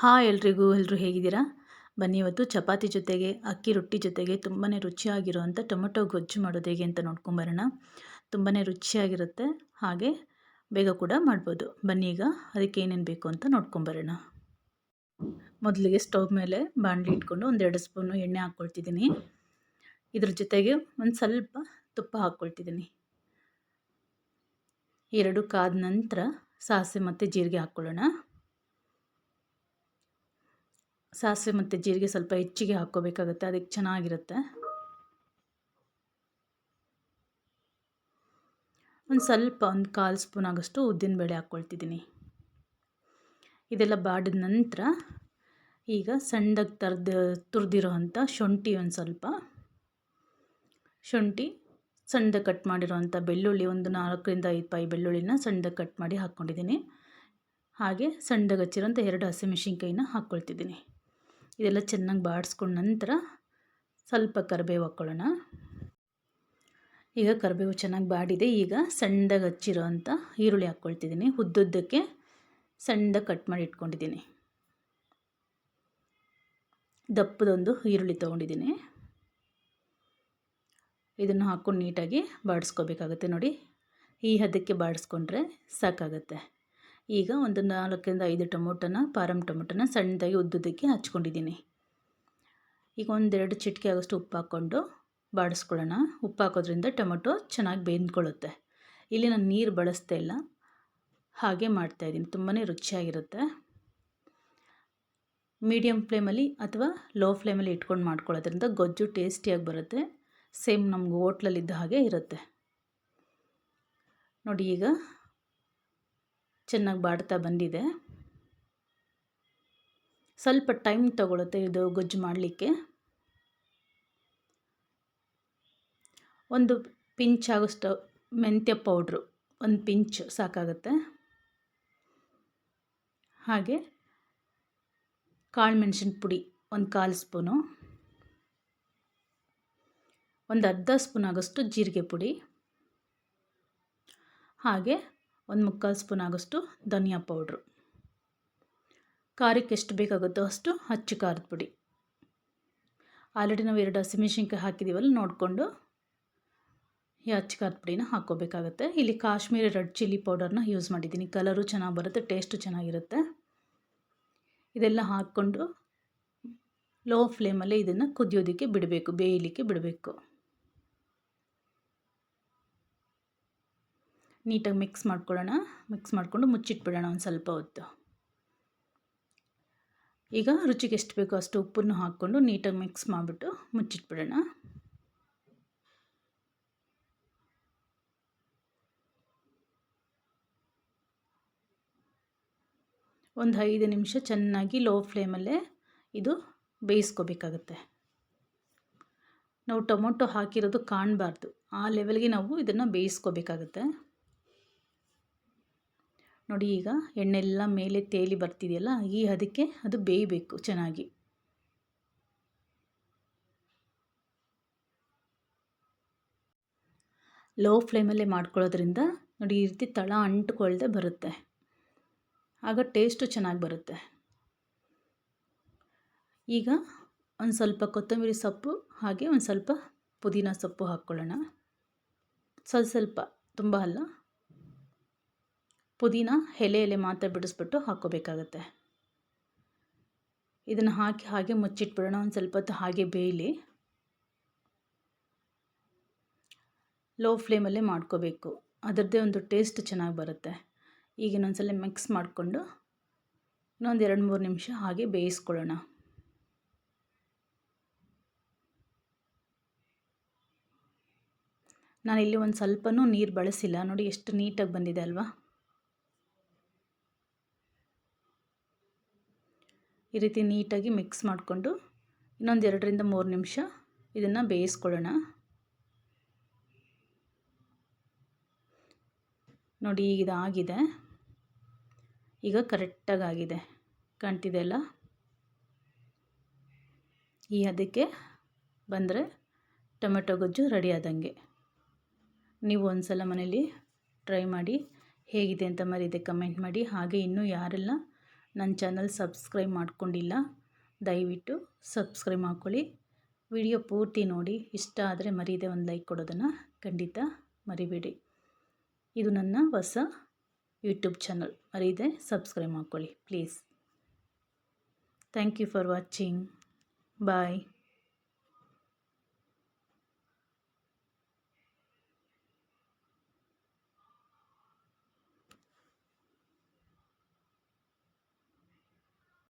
Hi ಎಲ್ರಿಗೂ ಎಲ್ಲರೂ ಹೇಗಿದ್ದೀರಾ? ಬನ್ನಿ ಇವತ್ತು ಚಪಾತಿ ಜೊತೆಗೆ, ಅಕ್ಕಿ ರೊಟ್ಟಿ ಜೊತೆಗೆ ತುಂಬಾ ರುಚಿಯಾಗಿರುವಂಥ ಟೊಮೆಟೊ ಗೊಜ್ಜು ಮಾಡೋದು ಹೇಗೆ ಅಂತ ನೋಡ್ಕೊಂಬರೋಣ. ತುಂಬಾ ರುಚಿಯಾಗಿರುತ್ತೆ. ಹಾಗೆ ಬೇಗ ಕೂಡ ಮಾಡ್ಬೋದು. ಬನ್ನಿ ಈಗ ಅದಕ್ಕೆ ಏನೇನು ಬೇಕು ಅಂತ ನೋಡ್ಕೊಂಬರೋಣ. ಮೊದಲಿಗೆ ಸ್ಟವ್ ಮೇಲೆ ಬಾಣಲಿ ಇಟ್ಕೊಂಡು ಒಂದೆರಡು ಸ್ಪೂನು ಎಣ್ಣೆ ಹಾಕ್ಕೊಳ್ತಿದ್ದೀನಿ. ಇದ್ರ ಜೊತೆಗೆ ಒಂದು ಸ್ವಲ್ಪ ತುಪ್ಪ ಹಾಕ್ಕೊಳ್ತಿದ್ದೀನಿ. ಎರಡು ಕಾದ ನಂತರ ಸಾಸಿವೆ ಮತ್ತು ಜೀರಿಗೆ ಹಾಕ್ಕೊಳ್ಳೋಣ. ಸಾಸಿವೆ ಮತ್ತು ಜೀರಿಗೆ ಸ್ವಲ್ಪ ಹೆಚ್ಚಿಗೆ ಹಾಕ್ಕೋಬೇಕಾಗುತ್ತೆ, ಅದಕ್ಕೆ ಚೆನ್ನಾಗಿರುತ್ತೆ. ಒಂದು ಸ್ವಲ್ಪ, ಒಂದು ಕಾಲು ಸ್ಪೂನ್ ಆಗೋಷ್ಟು ಉದ್ದಿನಬೇಳೆ ಹಾಕ್ಕೊಳ್ತಿದ್ದೀನಿ. ಇದೆಲ್ಲ ಬಾಡಿದ ನಂತರ ಈಗ ಸಣ್ಣದಾಗಿ ತರ್ದು, ತುರಿದಿರೋ ಅಂಥ ಶುಂಠಿ ಒಂದು ಸ್ವಲ್ಪ. ಶುಂಠಿ ಸಣ್ಣದಾಗಿ ಕಟ್ ಮಾಡಿರೋವಂಥ ಬೆಳ್ಳುಳ್ಳಿ ಒಂದು ನಾಲ್ಕರಿಂದ ಐದು ಪೈ ಬೆಳ್ಳುಳ್ಳಿನ ಸಣ್ಣದಾಗಿ ಕಟ್ ಮಾಡಿ ಹಾಕ್ಕೊಂಡಿದ್ದೀನಿ. ಹಾಗೆ ಸಣ್ಣದಾಗಿ ಹಚ್ಚಿರೋಂಥ ಎರಡು ಹಸಿಮೆಣ್ಸಿನ್ಕಾಯಿನ ಹಾಕ್ಕೊಳ್ತಿದ್ದೀನಿ. ಇದೆಲ್ಲ ಚೆನ್ನಾಗಿ ಬಾಡಿಸ್ಕೊಂಡ ನಂತರ ಸ್ವಲ್ಪ ಕರಿಬೇವು ಹಾಕ್ಕೊಳ್ಳೋಣ. ಈಗ ಕರಿಬೇವು ಚೆನ್ನಾಗಿ ಬಾಡಿದೆ. ಈಗ ಸಣ್ಣದಾಗಿ ಹಚ್ಚಿರೋ ಅಂಥ ಈರುಳ್ಳಿ ಹಾಕ್ಕೊಳ್ತಿದ್ದೀನಿ. ಉದ್ದುದ್ದಕ್ಕೆ ಸಣ್ಣದಾಗಿ ಕಟ್ ಮಾಡಿ ಇಟ್ಕೊಂಡಿದ್ದೀನಿ. ದಪ್ಪದೊಂದು ಈರುಳ್ಳಿ ತೊಗೊಂಡಿದ್ದೀನಿ. ಇದನ್ನು ಹಾಕ್ಕೊಂಡು ನೀಟಾಗಿ ಬಾಡಿಸ್ಕೋಬೇಕಾಗತ್ತೆ ನೋಡಿ. ಈ ಹದಕ್ಕೆ ಬಾಡಿಸ್ಕೊಂಡ್ರೆ ಸಾಕಾಗತ್ತೆ. ಈಗ ಒಂದು ನಾಲ್ಕರಿಂದ ಐದು ಟೊಮೊಟೊನ ಪಾರಮ್ ಟೊಮೊಟೊನ ಸಣ್ಣದಾಗಿ ಉದ್ದುದಕ್ಕೆ ಹಚ್ಕೊಂಡಿದ್ದೀನಿ. ಈಗ ಒಂದೆರಡು ಚಿಟಿಕೆ ಆಗೋಷ್ಟು ಉಪ್ಪು ಹಾಕ್ಕೊಂಡು ಬಾಡಿಸ್ಕೊಳ್ಳೋಣ. ಉಪ್ಪು ಹಾಕೋದ್ರಿಂದ ಟೊಮೊಟೊ ಚೆನ್ನಾಗಿ ಬೇಯ್ದುಕೊಳ್ಳುತ್ತೆ ಇಲ್ಲಿ ನಾನು ನೀರು ಬಳಸ್ತಾ ಇಲ್ಲ. ಹಾಗೆ ಮಾಡ್ತಾಯಿದ್ದೀನಿ ತುಂಬಾ ರುಚಿಯಾಗಿರುತ್ತೆ. ಮೀಡಿಯಮ್ ಫ್ಲೇಮಲ್ಲಿ ಅಥವಾ ಲೋ ಫ್ಲೇಮಲ್ಲಿ ಇಟ್ಕೊಂಡು ಮಾಡ್ಕೊಳ್ಳೋದ್ರಿಂದ ಗೊಜ್ಜು ಟೇಸ್ಟಿಯಾಗಿ ಬರುತ್ತೆ. ಸೇಮ್ ನಮ್ಗೆ ಹೋಟ್ಲಲ್ಲಿದ್ದ ಹಾಗೆ ಇರುತ್ತೆ. ನೋಡಿ ಈಗ ಚೆನ್ನಾಗಿ ಬಾಡ್ತಾ ಬಂದಿದೆ. ಸ್ವಲ್ಪ ಟೈಮ್ ತಗೊಳುತ್ತೆ ಇದು ಗೊಜ್ಜು ಮಾಡಲಿಕ್ಕೆ. ಒಂದು ಪಿಂಚ್ ಆಗೋಷ್ಟು ಮೆಂತ್ಯ ಪೌಡ್ರು, ಒಂದು ಪಿಂಚ್ ಸಾಕಾಗುತ್ತೆ. ಹಾಗೆ ಕಾಳು ಮೆಣಸಿನ ಪುಡಿ ಒಂದು ಕಾಲು ಸ್ಪೂನು. ಒಂದು ಅರ್ಧ ಸ್ಪೂನ್ ಆಗೋಷ್ಟು ಜೀರಿಗೆ ಪುಡಿ. ಹಾಗೆ ಒಂದು ಮುಕ್ಕಾಲು ಸ್ಪೂನ್ ಆಗೋಷ್ಟು ಧನಿಯಾ ಪೌಡ್ರು. ಖಾರಕ್ಕೆ ಎಷ್ಟು ಬೇಕಾಗುತ್ತೋ ಅಷ್ಟು ಹಚ್ಚು ಖಾರದ ಪುಡಿ. ಆಲ್ರೆಡಿ ನಾವು ಎರಡು ಹಸಿಮೆಣ್ಸಿನ್ಕಾಯಿ ಹಾಕಿದ್ದೀವಲ್ಲ ನೋಡಿಕೊಂಡು ಈ ಹಚ್ಚು ಖಾರದ ಪುಡಿನ ಹಾಕ್ಕೋಬೇಕಾಗತ್ತೆ. ಇಲ್ಲಿ ಕಾಶ್ಮೀರಿ ರೆಡ್ ಚಿಲ್ಲಿ ಪೌಡರ್ನ ಯೂಸ್ ಮಾಡಿದ್ದೀನಿ. ಕಲರು ಚೆನ್ನಾಗಿ ಬರುತ್ತೆ, ಟೇಸ್ಟು ಚೆನ್ನಾಗಿರುತ್ತೆ. ಇದೆಲ್ಲ ಹಾಕ್ಕೊಂಡು ಲೋ ಫ್ಲೇಮಲ್ಲೇ ಇದನ್ನು ಕುದಿಯೋದಕ್ಕೆ ಬಿಡಬೇಕು, ಬೇಯಲಿಕ್ಕೆ ಬಿಡಬೇಕು. ನೀಟಾಗಿ ಮಿಕ್ಸ್ ಮಾಡ್ಕೊಳ್ಳೋಣ. ಮಿಕ್ಸ್ ಮಾಡಿಕೊಂಡು ಮುಚ್ಚಿಟ್ಬಿಡೋಣ ಒಂದು ಸ್ವಲ್ಪ ಹೊತ್ತು. ಈಗ ರುಚಿಗೆ ಎಷ್ಟು ಬೇಕೋ ಅಷ್ಟು ಉಪ್ಪನ್ನು ಹಾಕ್ಕೊಂಡು ನೀಟಾಗಿ ಮಿಕ್ಸ್ ಮಾಡಿಬಿಟ್ಟು ಮುಚ್ಚಿಟ್ಬಿಡೋಣ. ಒಂದು ಐದು ನಿಮಿಷ ಚೆನ್ನಾಗಿ ಲೋ ಫ್ಲೇಮಲ್ಲೇ ಇದು ಬೇಯಿಸ್ಕೋಬೇಕಾಗತ್ತೆ. ನಾವು ಟೊಮೊಟೊ ಹಾಕಿರೋದು ಕಾಣಬಾರ್ದು. ಆ ಲೆವೆಲ್ಗೆ ನಾವು ಇದನ್ನು ಬೇಯಿಸ್ಕೋಬೇಕಾಗತ್ತೆ. ನೋಡಿ ಈಗ ಎಣ್ಣೆ ಎಲ್ಲ ಮೇಲೆ ತೇಲಿ ಬರ್ತಿದೆಯಲ್ಲ, ಈ ಅದಕ್ಕೆ ಅದು ಬೇಯಬೇಕು ಚೆನ್ನಾಗಿ. ಲೋ ಫ್ಲೇಮಲ್ಲೇ ಮಾಡ್ಕೊಳ್ಳೋದ್ರಿಂದ ನೋಡಿ ಈ ರೀತಿ ತಳ ಅಂಟ್ಕೊಳ್ದೆ ಬರುತ್ತೆ. ಆಗ ಟೇಸ್ಟು ಚೆನ್ನಾಗಿ ಬರುತ್ತೆ. ಈಗ ಒಂದು ಸ್ವಲ್ಪ ಕೊತ್ತಂಬರಿ ಸೊಪ್ಪು ಹಾಗೆ ಒಂದು ಸ್ವಲ್ಪ ಪುದೀನ ಸೊಪ್ಪು ಹಾಕ್ಕೊಳ್ಳೋಣ. ಸ್ವಲ್ಪ ಸ್ವಲ್ಪ, ತುಂಬ ಅಲ್ಲ. ಪುದೀನ ಎಲೆ ಎಲೆ ಮಾತ್ರ ಬಿಡಿಸ್ಬಿಟ್ಟು ಹಾಕ್ಕೋಬೇಕಾಗತ್ತೆ. ಇದನ್ನು ಹಾಕಿ ಹಾಗೆ ಮುಚ್ಚಿಟ್ಬಿಡೋಣ, ಒಂದು ಸ್ವಲ್ಪ ಹೊತ್ತು ಹಾಗೆ ಬೇಯಲಿ. ಲೋ ಫ್ಲೇಮಲ್ಲೇ ಮಾಡ್ಕೋಬೇಕು. ಅದರದ್ದೇ ಒಂದು ಟೇಸ್ಟ್ ಚೆನ್ನಾಗಿ ಬರುತ್ತೆ. ಈಗ ಇನ್ನೊಂದ್ಸಲ ಮಿಕ್ಸ್ ಮಾಡಿಕೊಂಡು ಇನ್ನೊಂದು ಎರಡು ಮೂರು ನಿಮಿಷ ಹಾಗೆ ಬೇಯಿಸ್ಕೊಳ್ಳೋಣ. ನಾನಿಲ್ಲಿ ಒಂದು ಸ್ವಲ್ಪನೂ ನೀರು ಬಳಸಿಲ್ಲ. ನೋಡಿ ಎಷ್ಟು ನೀಟಾಗಿ ಬಂದಿದೆ ಅಲ್ವಾ? ಈ ರೀತಿ ನೀಟಾಗಿ ಮಿಕ್ಸ್ ಮಾಡಿಕೊಂಡು ಇನ್ನೊಂದು ಎರಡರಿಂದ ಮೂರು ನಿಮಿಷ ಇದನ್ನು ಬೇಯಿಸ್ಕೊಳ್ಳೋಣ. ನೋಡಿ, ಈಗ ಇದಾಗಿದೆ ಈಗ ಕರೆಕ್ಟಾಗಿ ಆಗಿದೆ. ಕಾಣ್ತಿದೆ ಅಲ್ಲ? ಈ ಅದಕ್ಕೆ ಬಂದರೆ ಟೊಮೆಟೊ ಗೊಜ್ಜು ರೆಡಿ ಆದಂಗೆ. ನೀವು ಒಂದು ಸಲ ಮನೇಲಿ ಟ್ರೈ ಮಾಡಿ ಹೇಗಿದೆ ಅಂತ ಮರೀದೆ ಕಮೆಂಟ್ ಮಾಡಿ. ಹಾಗೆ ಇನ್ನೂ ಯಾರೆಲ್ಲ ನನ್ನ ಚಾನಲ್ ಸಬ್ಸ್ಕ್ರೈಬ್ ಮಾಡ್ಕೊಂಡಿಲ್ಲ, ದಯವಿಟ್ಟು ಸಬ್ಸ್ಕ್ರೈಬ್ ಮಾಡ್ಕೊಳ್ಳಿ. ವಿಡಿಯೋ ಪೂರ್ತಿ ನೋಡಿ, ಇಷ್ಟ ಆದರೆ ಮರೀದೆ ಒಂದು ಲೈಕ್ ಕೊಡೋದನ್ನು ಖಂಡಿತ ಮರಿಬೇಡಿ. ಇದು ನನ್ನ ಹೊಸ ಯೂಟ್ಯೂಬ್ ಚಾನಲ್, ಮರೀದೆ ಸಬ್ಸ್ಕ್ರೈಬ್ ಮಾಡ್ಕೊಳ್ಳಿ, please. Thank you for watching. Bye.